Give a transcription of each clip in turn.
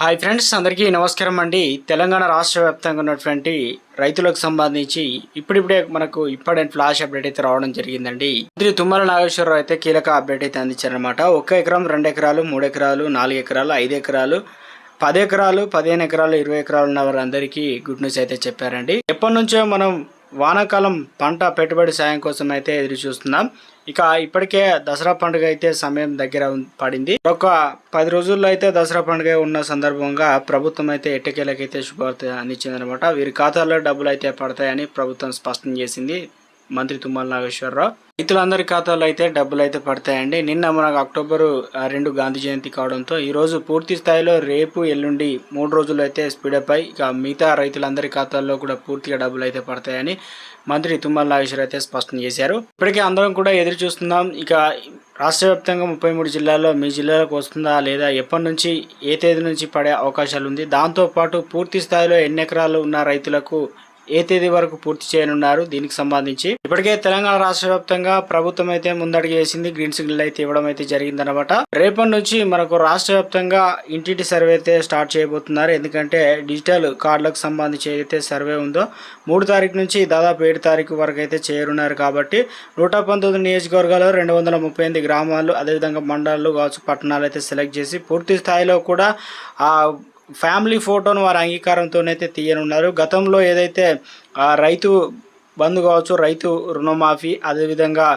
Hi friends అందరికీ నమస్కారం అండి. తెలంగాణ రాష్ట్ర వ్యాప్తంగా ఉన్నటువంటి రైతులకు సంబంధించి ఇప్పుడిప్పుడే మనకు ఇంపార్టెంట్ ఫ్లాష్ అప్డేట్ అయితే రావడం జరిగిందండి. మంత్రి తుమ్మల నాగేశ్వరరావు అయితే కీలక అప్డేట్ అయితే అందించారనమాట ఒక ఎకరం రెండు ఎకరాలు మూడు ఎకరాలు నాలుగు ఎకరాలు ఐదు ఎకరాలు పది ఎకరాలు పదిహేను ఎకరాలు ఇరవై ఎకరాలు ఉన్న వారందరికీ గుడ్ న్యూస్ అయితే చెప్పారండి. ఎప్పటి నుంచో మనం వానాకాలం పంట పెట్టుబడి సాయం కోసం అయితే ఎదురు చూస్తున్నాం. ఇక ఇప్పటికే దసరా పండుగ అయితే సమయం దగ్గర పడింది. ఒక పది రోజుల్లో అయితే దసరా పండుగ ఉన్న సందర్భంగా ప్రభుత్వం అయితే ఎట్టకేలకైతే శుభవార్త అందించిందనమాట వీరి ఖాతాల్లో డబ్బులు అయితే పడతాయని ప్రభుత్వం స్పష్టం చేసింది. మంత్రి తుమ్మల నాగేశ్వరరావు. రైతులందరి ఖాతాలో అయితే డబ్బులు అయితే పడతాయండి. నిన్న మనకు అక్టోబర్ రెండు గాంధీ జయంతి కావడంతో ఈరోజు పూర్తి స్థాయిలో రేపు ఎల్లుండి మూడు రోజులు అయితే స్పీడప్ అయి ఇక మిగతా రైతులందరి ఖాతాల్లో కూడా పూర్తిగా డబ్బులు అయితే పడతాయని మంత్రి తుమ్మల నాగేశ్వర అయితే స్పష్టం చేశారు. ఇప్పటికే అందరం కూడా ఎదురు చూస్తున్నాం. ఇక రాష్ట్ర వ్యాప్తంగా ముప్పై మూడు జిల్లాల్లో మీ జిల్లాలకు వస్తుందా లేదా ఎప్పటి నుంచి ఏ తేదీ నుంచి పడే అవకాశాలు ఉంది? దాంతోపాటు పూర్తి స్థాయిలో ఎన్ని ఎకరాలు ఉన్న రైతులకు ఏ తేదీ వరకు పూర్తి చేయనున్నారు దీనికి సంబంధించి. ఇప్పటికే తెలంగాణ రాష్ట్ర వ్యాప్తంగా ప్రభుత్వం అయితే ముందడుగు వేసింది. గ్రీన్ సిగ్నల్ అయితే ఇవ్వడం అయితే జరిగిందనమాట రేపటి నుంచి మనకు రాష్ట్ర వ్యాప్తంగా ఇంటింటి సర్వే అయితే స్టార్ట్ చేయబోతున్నారు. ఎందుకంటే డిజిటల్ కార్డులకు సంబంధించి ఏదైతే సర్వే ఉందో మూడు తారీఖు నుంచి దాదాపు ఏడు తారీఖు వరకు అయితే చేరున్నారు కాబట్టి నూట పంతొమ్మిది నియోజకవర్గాలు రెండు వందల ముప్పై ఎనిమిది గ్రామాలు అదేవిధంగా మండలాలు కావచ్చు పట్టణాలు అయితే సెలెక్ట్ చేసి పూర్తి స్థాయిలో కూడా ఆ ఫ్యామిలీ ఫోటోను వారి అంగీకారంతోనైతే తీయనున్నారు. గతంలో ఏదైతే రైతు బంధు కావచ్చు రైతు రుణమాఫీ అదేవిధంగా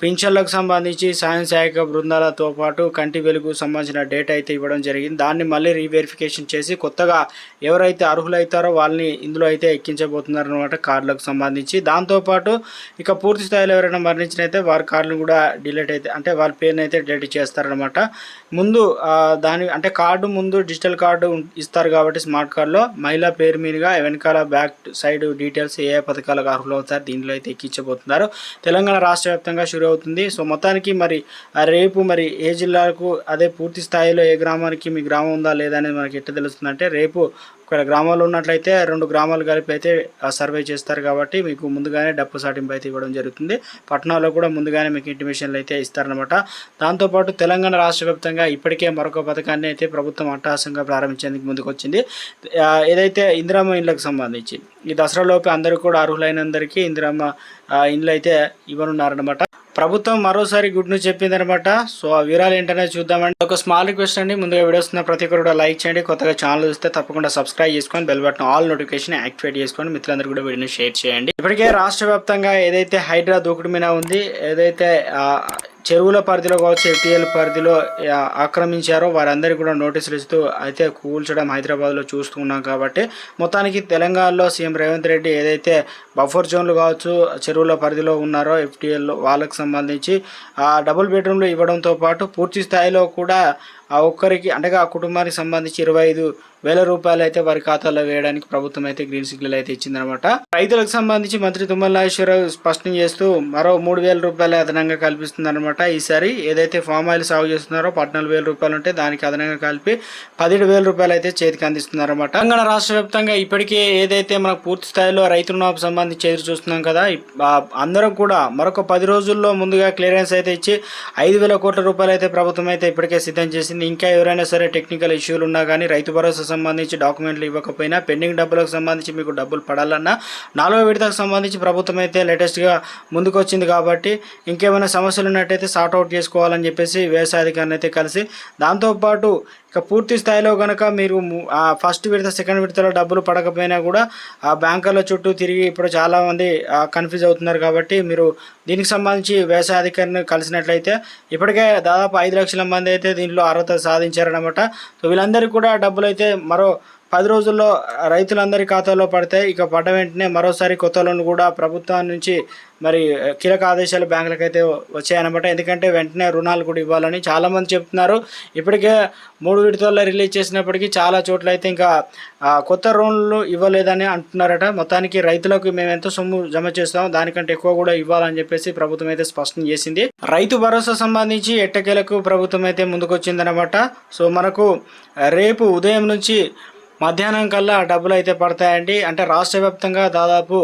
పింఛన్లకు సంబంధించి సాయం సహాయక బృందాలతో పాటు కంటి వెలుగు సంబంధించిన డేటా అయితే ఇవ్వడం జరిగింది. దాన్ని మళ్ళీ రీవెరిఫికేషన్ చేసి కొత్తగా ఎవరైతే అర్హులైతారో వాళ్ళని ఇందులో అయితే ఎక్కించబోతున్నారు అనమాట కార్డులకు సంబంధించి. దాంతోపాటు ఇక పూర్తి స్థాయిలో ఎవరైనా మరణించినైతే వారి కార్డును కూడా డిలీట్ అయితే అంటే వాళ్ళ పేరుని అయితే డిలీట్ చేస్తారనమాట ముందు దాని అంటే కార్డు ముందు డిజిటల్ కార్డు ఇస్తారు కాబట్టి స్మార్ట్ కార్డులో మహిళా పేరు మీదుగా వెనకాల బ్యాక్ సైడ్ డీటెయిల్స్ ఏ ఏ పథకాలకు అర్హులు అవుతారు దీనిలో అయితే ఎక్కించబోతున్నారు. తెలంగాణ రాష్ట్ర వ్యాప్తంగా అవుతుంది. సో మొత్తానికి మరి రేపు మరి ఏ జిల్లాకు అదే పూర్తి స్థాయిలో ఏ గ్రామానికి మీ గ్రామం ఉందా లేదా అనేది మనకి ఎట్లా తెలుస్తుందంటే రేపు ఒకవేళ గ్రామాలు ఉన్నట్లయితే రెండు గ్రామాలు కలిపి అయితే సర్వే చేస్తారు కాబట్టి మీకు ముందుగానే డప్పు సాటింపు అయితే ఇవ్వడం జరుగుతుంది. పట్టణాల్లో కూడా ముందుగానే మీకు ఇంటిమేషన్లు అయితే ఇస్తారనమాట దాంతోపాటు తెలంగాణ రాష్ట్ర వ్యాప్తంగా ఇప్పటికే మరొక పథకాన్ని అయితే ప్రభుత్వం అట్టహాసంగా ప్రారంభించేందుకు ముందుకు వచ్చింది ఏదైతే ఇందిరామ ఇండ్లకు సంబంధించి ఈ దసరాలోపు అందరూ కూడా అర్హులైనందరికీ ఇందిరామ ఇండ్లు అయితే ఇవ్వనున్నారనమాట ప్రభుత్వం మరోసారి గుడ్ న్యూస్ చెప్పిందనమాట సో ఆ వివరాలు ఏంటనే చూద్దామండి. ఒక స్మాల్ రిక్వెస్ట్ అండి. ముందుగా వీడియోస్ ఉన్న ప్రతి ఒక్కరు కూడా లైక్ చేయండి. కొత్తగా ఛానల్ చూస్తే తప్పకుండా సబ్స్క్రైబ్ చేసుకొని bell button all notification activate చేసుకొని మిత్రులందరూ కూడా వీడియోని షేర్ చేయండి. ఇప్పటికే రాష్ట్ర వ్యాప్తంగా ఏదైతే హైడ్రా దూకుడు మీద ఉంది ఏదైతే చెరువుల పరిధిలో కావచ్చు ఎఫ్టీఎల్ పరిధిలో ఆక్రమించారో వారందరికీ కూడా నోటీసులు ఇస్తూ అయితే కూల్చడం హైదరాబాద్లో చూస్తూ ఉన్నాం కాబట్టి మొత్తానికి తెలంగాణలో సీఎం రేవంత్ రెడ్డి ఏదైతే బఫర్ జోన్లు కావచ్చు చెరువుల పరిధిలో ఉన్నారో ఎఫ్టీఎల్ వాళ్ళకు సంబంధించి ఆ డబుల్ బెడ్రూమ్లు ఇవ్వడంతో పాటు పూర్తి స్థాయిలో కూడా ఆ ఒక్కరికి అంటే ఆ కుటుంబానికి సంబంధించి ఇరవై ఐదు వేల రూపాయలు అయితే వారి ఖాతాలో వేయడానికి ప్రభుత్వం అయితే గ్రీన్ సిగ్నల్ అయితే ఇచ్చిందనమాట. రైతులకు సంబంధించి మంత్రి తుమ్మల నాగేశ్వరరావు స్పష్టం చేస్తూ మరో మూడు వేల రూపాయలు అదనంగా కల్పిస్తుందన్నమాట ఈసారి ఏదైతే ఫామ్ ఆయిల్ సాగు చేస్తున్నారో పద్నాలుగు వేల రూపాయలు ఉంటే దానికి అదనంగా కలిపి పదిహేడు వేల రూపాయలు అయితే చేతికి అందిస్తున్నారన్నమాట తెలంగాణ రాష్ట్ర వ్యాప్తంగా ఇప్పటికే ఏదైతే మనకు పూర్తి స్థాయిలో రైతు రుణమాఫీ సంబంధించి ఎదురు చూస్తున్నాం కదా అందరం కూడా మరొక పది రోజుల్లో ముందుగా క్లియరెన్స్ అయితే ఇచ్చి ఐదు వేల కోట్ల రూపాయలు అయితే ప్రభుత్వం అయితే ఇప్పటికే సిద్ధం చేసింది. ఇంకా ఎవరైనా సరే టెక్నికల్ ఇష్యూలు ఉన్నా కానీ రైతు భరోసా సంబంధించి డాక్యుమెంట్లు ఇవ్వకపోయినా పెండింగ్ డబ్బులకు సంబంధించి మీకు డబ్బులు పడాలన్నా నాలుగో విడతకు సంబంధించి ప్రభుత్వం అయితే లేటెస్ట్గా ముందుకు వచ్చింది కాబట్టి ఇంకేమైనా సమస్యలు ఉన్నట్టయితే సార్ట్అవుట్ చేసుకోవాలని చెప్పేసి వ్యవసాయ అధికారిని అయితే కలిసి దాంతోపాటు ఇక పూర్తి స్థాయిలో కనుక మీరు ఫస్ట్ విడత సెకండ్ విడతలో డబ్బులు పడకపోయినా కూడా ఆ బ్యాంకుల చుట్టూ తిరిగి ఇప్పుడు చాలామంది కన్ఫ్యూజ్ అవుతున్నారు కాబట్టి మీరు దీనికి సంబంధించి వ్యవసాయ అధికారిని కలిసినట్లయితే ఇప్పటికే దాదాపు ఐదు లక్షల మంది అయితే దీంట్లో అర్హత సాధించారనమాట సో వీళ్ళందరికీ కూడా డబ్బులు అయితే మరో పది రోజుల్లో రైతులందరి ఖాతాలో పడతాయి ఇక పడ్డ వెంటనే మరోసారి కొత్త లోన్ కూడా ప్రభుత్వం నుంచి మరి కీలక ఆదేశాలు బ్యాంకులకు అయితే వచ్చాయన్నమాట. ఎందుకంటే వెంటనే రుణాలు కూడా ఇవ్వాలని చాలామంది చెప్తున్నారు. ఇప్పటికే మూడు విడతల్లో రిలీజ్ చేసినప్పటికీ చాలా చోట్ల అయితే ఇంకా కొత్త రుణాలు ఇవ్వలేదని అంటున్నారట. మొత్తానికి రైతులకు మేము ఎంత సొమ్ము జమ చేస్తాం. దానికంటే ఎక్కువ కూడా ఇవ్వాలని చెప్పేసి ప్రభుత్వం అయితే స్పష్టం చేసింది. రైతు భరోసా సంబంధించి ఎట్టకేలకు ప్రభుత్వం అయితే ముందుకొచ్చిందనమాట సో మనకు రేపు ఉదయం నుంచి మధ్యాహ్నం కల్లా డబ్బులు అయితే పడతాయండి. అంటే రాష్ట్ర వ్యాప్తంగా దాదాపు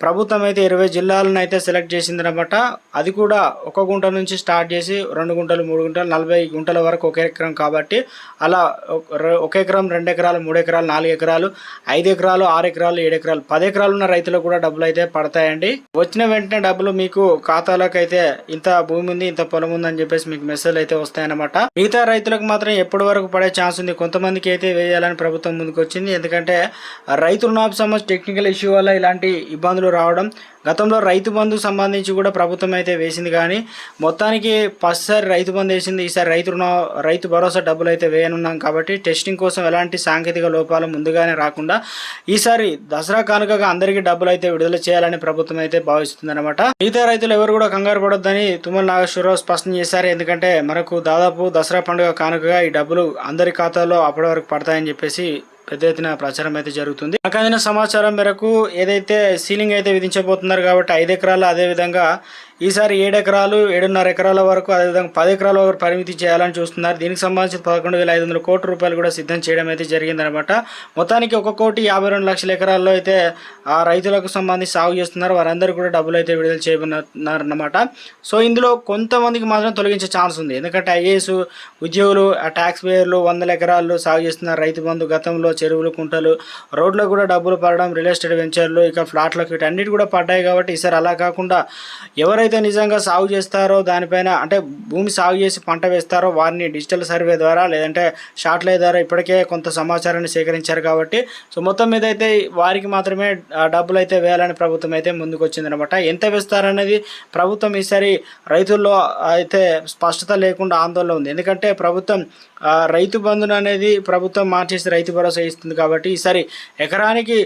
ప్రభుత్వం అయితే ఇరవై జిల్లాలను అయితే సెలెక్ట్ చేసిందనమాట అది కూడా ఒక గుంట నుంచి స్టార్ట్ చేసి రెండు గుంటలు మూడు గుంటలు నలభై గుంటల వరకు ఒక ఎకరం కాబట్టి అలా ఒక- ఎకరం రెండు ఎకరాలు మూడు ఎకరాలు నాలుగు ఎకరాలు ఐదు ఎకరాలు ఆరు ఎకరాలు ఏడు ఎకరాలు పది ఎకరాలు ఉన్న రైతులకు కూడా డబ్బులు అయితే పడతాయండి. వచ్చిన వెంటనే డబ్బులు మీకు ఖాతాలోకి అయితే ఇంత భూమి ఉంది ఇంత పొలం ఉంది అని చెప్పేసి మీకు మెసేజ్ అయితే వస్తాయన్నమాట. మిగతా రైతులకు మాత్రం ఎప్పటి వరకు పడే ఛాన్స్ ఉంది? కొంతమందికి అయితే వేయాలని ప్రభుత్వం ముందుకు వచ్చింది ఎందుకంటే రైతు రుణాపు సంబంధించి టెక్నికల్ ఇష్యూ వల్ల ఇలాంటి ఇబ్బందులు రావడం గతంలో రైతు బంధు సంబంధించి కూడా ప్రభుత్వం అయితే వేసింది కానీ మొత్తానికి ఫస్ట్ సారి రైతు బంధు వేసింది ఈసారి రైతు రుణ రైతు భరోసా డబ్బులు అయితే వేయనున్నాం కాబట్టి టెస్టింగ్ కోసం ఎలాంటి సాంకేతిక లోపాలు ముందుగానే రాకుండా ఈసారి దసరా కానుకగా అందరికీ డబ్బులు అయితే విడుదల చేయాలని ప్రభుత్వం అయితే భావిస్తుంది అనమాట మిగతా రైతులు ఎవరు కూడా కంగారు పడొద్దని తుమ్మల నాగేశ్వరరావు స్పష్టం చేశారు. ఎందుకంటే మనకు దాదాపు దసరా పండుగ కానుకగా ఈ డబ్బులు అందరి ఖాతాలో అప్పటి వరకు పడతాయని చెప్పేసి పెద్ద ఎత్తున ప్రచారం అయితే జరుగుతుంది. నాకు అందిన సమాచారం మేరకు ఏదైతే సీలింగ్ అయితే విధించబోతున్నారు కాబట్టి ఐదు ఎకరాలు అదే విధంగా ఈసారి ఏడు ఎకరాలు ఏడున్నర ఎకరాల వరకు అదేవిధంగా పది ఎకరాల వరకు పరిమితి చేయాలని చూస్తున్నారు. దీనికి సంబంధించి పదకొండు వేల ఐదు వందల కోట్ల రూపాయలు కూడా సిద్ధం చేయడం అయితే జరిగిందనమాట మొత్తానికి ఒక కోటి యాభై రెండు లక్షల ఎకరాల్లో అయితే ఆ రైతులకు సంబంధించి సాగు చేస్తున్నారు. వారందరూ కూడా డబ్బులు అయితే విడుదల చేయబోతున్నారన్నమాట. సో ఇందులో కొంతమందికి మాత్రం తొలగించే ఛాన్స్ ఉంది. ఎందుకంటే ఐఏఎస్ ఉద్యోగులు ఆ ట్యాక్స్ పేయర్లు వందల ఎకరాల్లో సాగు చేస్తున్నారు రైతు బంధు గతంలో చెరువులు కుంటలు రోడ్లకు కూడా డబ్బులు పడడం రియల్ ఎస్టేట్ వెంచర్లు ఇక ఫ్లాట్లకు వీటన్నిటి కూడా పడ్డాయి కాబట్టి ఈసారి అలా కాకుండా ఎవరైతే నిజంగా సాగు చేస్తారో దానిపైన అంటే భూమి సాగు చేసి పంట వేస్తారో వారిని డిజిటల్ సర్వే ద్వారా లేదంటే షార్ట్లే ద్వారా ఇప్పటికే కొంత సమాచారాన్ని సేకరించారు కాబట్టి సో మొత్తం మీద అయితే వారికి మాత్రమే డబ్బులు అయితే వేయాలని ప్రభుత్వం అయితే ముందుకు వచ్చిందనమాట ఎంత వేస్తారనేది ప్రభుత్వం ఈసారి రైతుల్లో అయితే స్పష్టత లేకుండా ఆందోళన ఉంది. ఎందుకంటే ప్రభుత్వం రైతు బంధును అనేది ప్రభుత్వం మార్చేసి రైతు భరోసా ఇస్తుంది కాబట్టి ఈసారి ఎకరానికి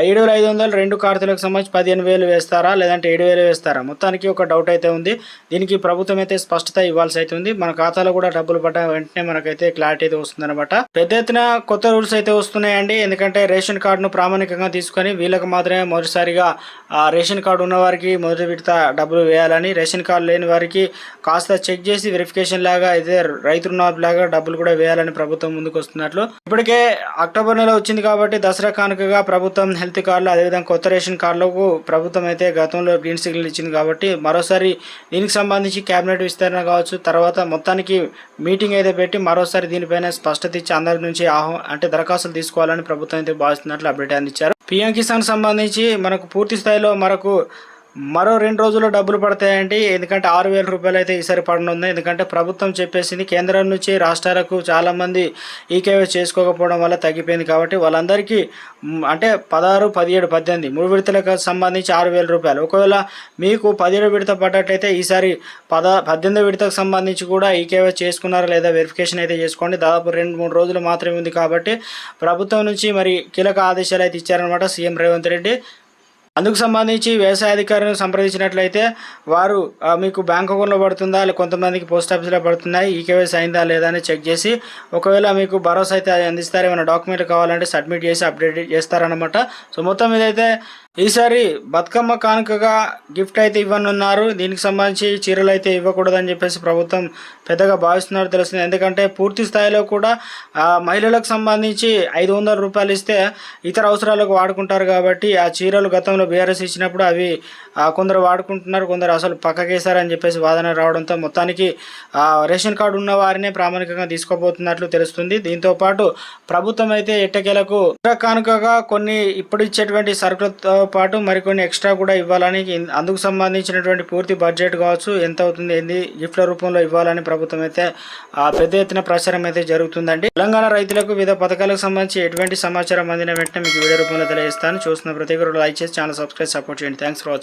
ఏడు వేల ఐదు వందలు రెండు ఖాతాలకు సంబంధించి పదిహేను వేలు వేస్తారా? లేదంటే ఏడు వేలు వేస్తారా? మొత్తానికి ఒక డౌట్ అయితే ఉంది. దీనికి ప్రభుత్వం అయితే స్పష్టత ఇవ్వాల్సి అయితే ఉంది. మన ఖాతాలో కూడా డబ్బులు పడ్డ వెంటనే మనకైతే క్లారిటీ అయితే వస్తుందన్నమాట. పెద్ద ఎత్తున కొత్త రూల్స్ అయితే వస్తున్నాయండి. ఎందుకంటే రేషన్ కార్డును ప్రామాణికంగా తీసుకొని వీళ్ళకి మాత్రమే మొదటిసారిగా ఆ రేషన్ కార్డు ఉన్న వారికి మొదటి విడత డబ్బులు వేయాలని రేషన్ కార్డు లేని వారికి కాస్త చెక్ చేసి వెరిఫికేషన్ లాగా అయితే రైతు లాగా డబ్బులు కూడా వేయాలని ప్రభుత్వం ముందుకు వస్తున్నట్లు ఇప్పటికే అక్టోబర్ నెల వచ్చింది కాబట్టి దసరా కానుకగా ప్రభుత్వం హెల్త్ కార్డులు అదేవిధంగా కొత్త రేషన్ కార్డులకు ప్రభుత్వం అయితే గతంలో గ్రీన్ సిగ్నల్ ఇచ్చింది కాబట్టి మరోసారి దీనికి సంబంధించి కేబినెట్ విస్తరణ కావచ్చు. తర్వాత మొత్తానికి మీటింగ్ అయితే పెట్టి మరోసారి దీనిపైన స్పష్టత ఇచ్చి అందరి నుంచి ఆహ్వా అంటే దరఖాస్తులు తీసుకోవాలని ప్రభుత్వం అయితే భావిస్తున్నట్లు అప్డేట్ అందించారు. పిఎం కిసాన్ సంబంధించి మనకు పూర్తి స్థాయిలో మనకు మరో రెండు రోజుల్లో డబ్బులు పడతాయండి. ఎందుకంటే ఆరు వేల రూపాయలు అయితే ఈసారి పడనుంది. ఎందుకంటే ప్రభుత్వం చెప్పేసింది కేంద్రం నుంచి రాష్ట్రాలకు చాలామంది ఈకేవై చేసుకోకపోవడం వల్ల తగ్గిపోయింది కాబట్టి వాళ్ళందరికీ అంటే పదహారు పదిహేడు పద్దెనిమిది మూడు విడతలకు సంబంధించి ఆరు వేల రూపాయలు. ఒకవేళ మీకు పదిహేడు విడత పడ్డట్టయితే ఈసారి పద పద్దెనిమిది విడతకు సంబంధించి కూడా ఈకేవై చేసుకున్నారా లేదా వెరిఫికేషన్ అయితే చేసుకోండి. దాదాపు రెండు మూడు రోజులు మాత్రమే ఉంది కాబట్టి ప్రభుత్వం నుంచి మరి కీలక ఆదేశాలు అయితే ఇచ్చారనమాట సీఎం రేవంత్ రెడ్డి. అందుకు సంబంధించి వ్యవసాయ అధికారులను సంప్రదించినట్లయితే వారు మీకు బ్యాంక్ అకౌంట్లో పడుతుందా లేదా కొంతమందికి పోస్ట్ ఆఫీస్లో పడుతున్నాయి ఈకేవైసీ అయిందా లేదా అని చెక్ చేసి ఒకవేళ మీకు భరోసా అయితే అందిస్తారు ఏమైనా డాక్యుమెంట్ కావాలంటే సబ్మిట్ చేసి అప్డేట్ చేస్తారనమాట సో మొత్తం ఇదైతే అయితే ఈసారి బతుకమ్మ కానుకగా గిఫ్ట్ అయితే ఇవ్వనున్నారు. దీనికి సంబంధించి చీరలు అయితే ఇవ్వకూడదని చెప్పేసి ప్రభుత్వం పెద్దగా భావిస్తున్నారు తెలుస్తుంది. ఎందుకంటే పూర్తి స్థాయిలో కూడా మహిళలకు సంబంధించి ఐదు వందల రూపాయలు ఇస్తే ఇతర అవసరాలకు వాడుకుంటారు కాబట్టి ఆ చీరలు గతంలో బీఆర్ఎస్ ఇచ్చినప్పుడు అవి కొందరు వాడుకుంటున్నారు కొందరు అసలు పక్కకేశారని చెప్పేసి వాదన రావడంతో మొత్తానికి రేషన్ కార్డు ఉన్న వారినే ప్రామాణికంగా తీసుకోబోతున్నట్లు తెలుస్తుంది. దీంతో పాటు ప్రభుత్వం అయితే ఎట్టకేలకు కానుకగా కొన్ని ఇప్పుడు ఇచ్చేటువంటి సరుకులతో పాటు మరికొన్ని ఎక్స్ట్రా కూడా ఇవ్వాలని అందుకు సంబంధించినటువంటి పూర్తి బడ్జెట్ కావచ్చు ఎంత అవుతుంది ఏంది గిఫ్ట్ల రూపంలో ఇవ్వాలని ప్రభుత్వం అయితే ఆ, పెద్ద ఎత్తున ప్రచారం అయితే జరుగుతుందండి. తెలంగాణ రైతులకు వివిధ పథకాలకు సంబంధించి ఎటువంటి సమాచారం అందిన వెంటనే మీకు వీడియో రూపంలో తెలియజేస్తాను. చూస్తున్న ప్రతి ఒక్కరు లైక్ చేసి ఛానల్ సబ్స్క్రైబ్ సపోర్ట్ చేయండి. Thanks for watching.